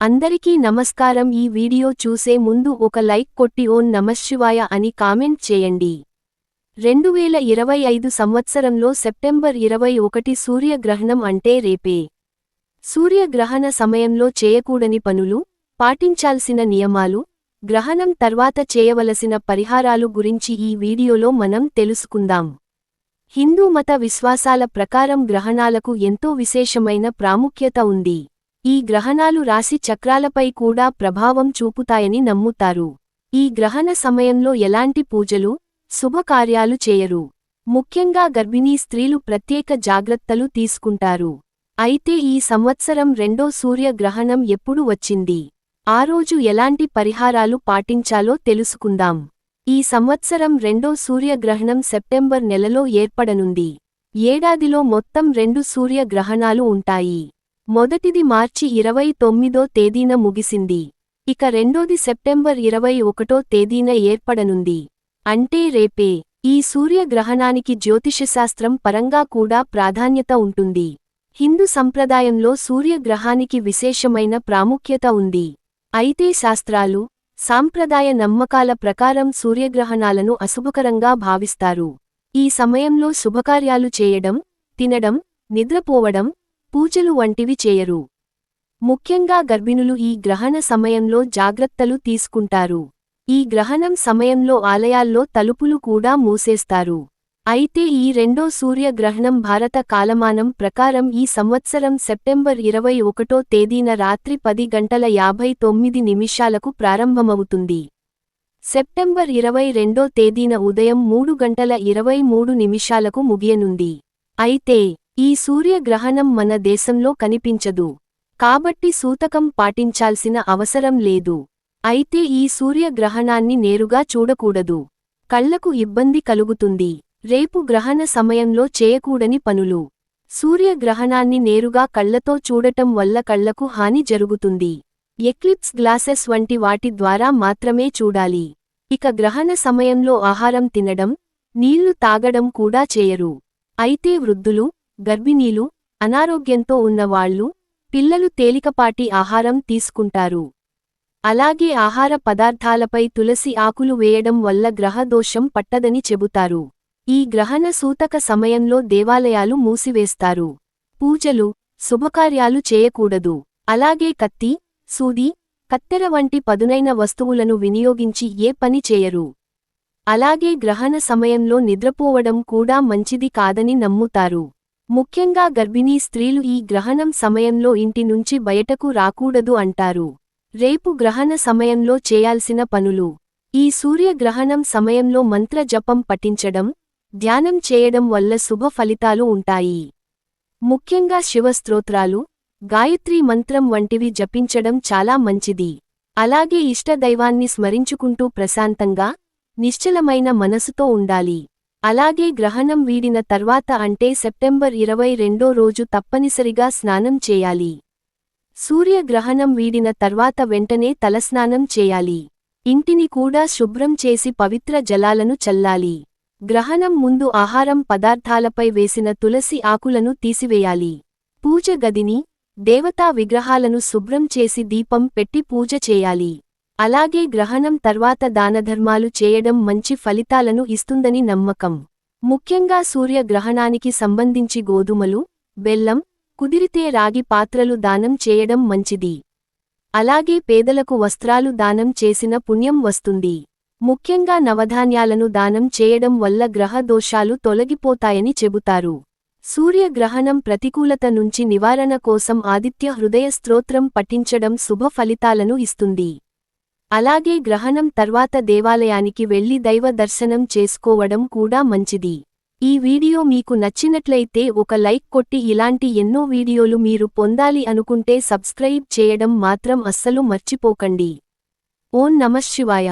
అందరికీ నమస్కారం. ఈ వీడియో చూసే ముందు ఒక లైక్ కొట్టి ఓం నమశివాయ అని కామెంట్ చేయండి. రెండు వేల ఇరవై ఐదు సంవత్సరంలో సెప్టెంబర్ ఇరవై ఒకటి సూర్యగ్రహణం అంటే రేపే. సూర్యగ్రహణ సమయంలో చేయకూడని పనులు పాటించాల్సిన నియమాలు గ్రహణం తర్వాత చేయవలసిన పరిహారాలు గురించి ఈ వీడియోలో మనం తెలుసుకుందాం. హిందూ మత విశ్వాసాల ప్రకారం గ్రహణాలకు ఎంతో విశేషమైన ప్రాముఖ్యత ఉంది. ఈ గ్రహణాలు రాశి చక్రాలపై కూడా ప్రభావం చూపుతాయని నమ్ముతారు. ఈ గ్రహణ సమయంలో ఎలాంటి పూజలు శుభకార్యాలు చేయరు. ముఖ్యంగా గర్భిణీ స్త్రీలు ప్రత్యేక జాగ్రత్తలు తీసుకుంటారు. అయితే ఈ సంవత్సరం రెండో సూర్యగ్రహణం ఎప్పుడు వచ్చింది? ఆ రోజు ఎలాంటి పరిహారాలు పాటించాలో తెలుసుకుందాం. ఈ సంవత్సరం రెండో సూర్యగ్రహణం సెప్టెంబర్ నెలలో ఏర్పడనుంది. ఏడాదిలో మొత్తం రెండు సూర్యగ్రహణాలు ఉంటాయి. మొదటిది మార్చి ఇరవై తొమ్మిదో తేదీన ముగిసింది. ఇక రెండోది సెప్టెంబర్ ఇరవై ఒకటో తేదీన ఏర్పడనుంది. అంటే రేపే. ఈ సూర్యగ్రహణానికి జ్యోతిషశాస్త్రం పరంగా కూడా ప్రాధాన్యత ఉంటుంది. హిందూ సంప్రదాయంలో సూర్యగ్రహానికి విశేషమైన ప్రాముఖ్యత ఉంది. అయితే శాస్త్రాలు సాంప్రదాయ నమ్మకాల ప్రకారం సూర్యగ్రహణాలను అశుభకరంగా భావిస్తారు. ఈ సమయంలో శుభకార్యాలు చేయడం తినడం నిద్రపోవడం పూజలు వంటివి చేయరు. ముఖ్యంగా గర్భిణులు ఈ గ్రహణ సమయంలో జాగ్రత్తలు తీసుకుంటారు. ఈ గ్రహణం సమయంలో ఆలయాల్లో తలుపులు కూడా మూసేస్తారు. అయితే ఈ రెండో సూర్యగ్రహణం భారత కాలమానం ప్రకారం ఈ సంవత్సరం సెప్టెంబర్ ఇరవై ఒకటో తేదీన రాత్రి పది గంటల యాభై తొమ్మిది నిమిషాలకు ప్రారంభమవుతుంది. సెప్టెంబర్ ఇరవై రెండో తేదీన ఉదయం మూడు గంటల ఇరవై మూడు నిమిషాలకు ముగియనుంది. అయితే ఈ సూర్యగ్రహణం మన దేశంలో కనిపించదు. కాబట్టి సూతకం పాటించాల్సిన అవసరం లేదు. అయితే ఈ సూర్యగ్రహణాన్ని నేరుగా చూడకూడదు. కళ్ళకు ఇబ్బంది కలుగుతుంది. రేపు గ్రహణ సమయంలో చేయకూడని పనులు. సూర్యగ్రహణాన్ని నేరుగా కళ్ళతో చూడటం వల్ల కళ్ళకు హాని జరుగుతుంది. ఎక్లిప్స్ గ్లాసెస్ వంటి వాటి ద్వారా మాత్రమే చూడాలి. ఇక గ్రహణ సమయంలో ఆహారం తినడం నీళ్ళు తాగడం కూడా చేయరు. అయితే వృద్ధులు గర్భిణీలు అనారోగ్యంతో ఉన్నవాళ్ళు పిల్లలు తేలికపాటి ఆహారం తీసుకుంటారు. అలాగే ఆహార పదార్థాలపై తులసి ఆకులు వేయడం వల్ల గ్రహదోషం పట్టదని చెబుతారు. ఈ గ్రహణ సూతక సమయంలో దేవాలయాలు మూసివేస్తారు. పూజలు శుభకార్యాలు చేయకూడదు. అలాగే కత్తి సూది కత్తెర వంటి పదునైన వస్తువులను వినియోగించి ఏ పని చేయరు. అలాగే గ్రహణ సమయంలో నిద్రపోవడం కూడా మంచిది కాదని నమ్ముతారు. ముఖ్యంగా గర్భిణీ స్త్రీలు ఈ గ్రహణం సమయంలో ఇంటి నుంచి బయటకు రాకూడదు అంటారు. రేపు గ్రహణ సమయంలో చేయాల్సిన పనులు. ఈ సూర్యగ్రహణం సమయంలో మంత్ర జపం పఠించడం ధ్యానం చేయడం వల్ల శుభ ఫలితాలు ఉంటాయి. ముఖ్యంగా శివస్తోత్రాలు గాయత్రీ మంత్రం వంటివి జపించడం చాలా మంచిది. అలాగే ఇష్టదైవాన్ని స్మరించుకుంటూ ప్రశాంతంగా నిశ్చలమైన మనసుతో ఉండాలి. అలాగే గ్రహణం వీడిన తర్వాత అంటే సెప్టెంబర్ ఇరవై రెండో రోజు తప్పనిసరిగా స్నానం చేయాలి. సూర్యగ్రహణం వీడిన తర్వాత వెంటనే తలస్నానం చేయాలి. ఇంటిని కూడా శుభ్రం చేసి పవిత్ర జలాలను చల్లాలి. గ్రహణం ముందు ఆహారం పదార్థాలపై వేసిన తులసి ఆకులను తీసివేయాలి. పూజ గదిని దేవతా విగ్రహాలను శుభ్రం చేసి దీపం పెట్టి పూజ చేయాలి. అలాగే గ్రహణం తర్వాత దానధర్మాలు చేయడం మంచి ఫలితాలను ఇస్తుందని నమ్మకం. ముఖ్యంగా సూర్య గ్రహణానికి సంబంధించి గోధుమలు బెల్లం కుదిరితే రాగి పాత్రలు దానం చేయడం మంచిది. అలాగే పేదలకు వస్త్రాలు దానం చేసిన పుణ్యం వస్తుంది. ముఖ్యంగా నవధాన్యాలను దానం చేయడం వల్ల గ్రహ దోషాలు తొలగిపోతాయని చెబుతారు. సూర్యగ్రహణం ప్రతికూలత నుంచి నివారణ కోసం ఆదిత్య హృదయ స్తోత్రం పఠించడం శుభ ఫలితాలను ఇస్తుంది. అలాగే గ్రహణం తర్వాత దేవాలయానికి వెళ్ళి దైవ దర్శనం చేసుకోవడం కూడా మంచిది. ఈ వీడియో మీకు నచ్చినట్లయితే ఒక లైక్ కొట్టి ఇలాంటి ఎన్నో వీడియోలు మీరు పొందాలి అనుకుంటే సబ్స్క్రైబ్ చేయడం మాత్రం అస్సలు మర్చిపోకండి. ఓం నమశివాయ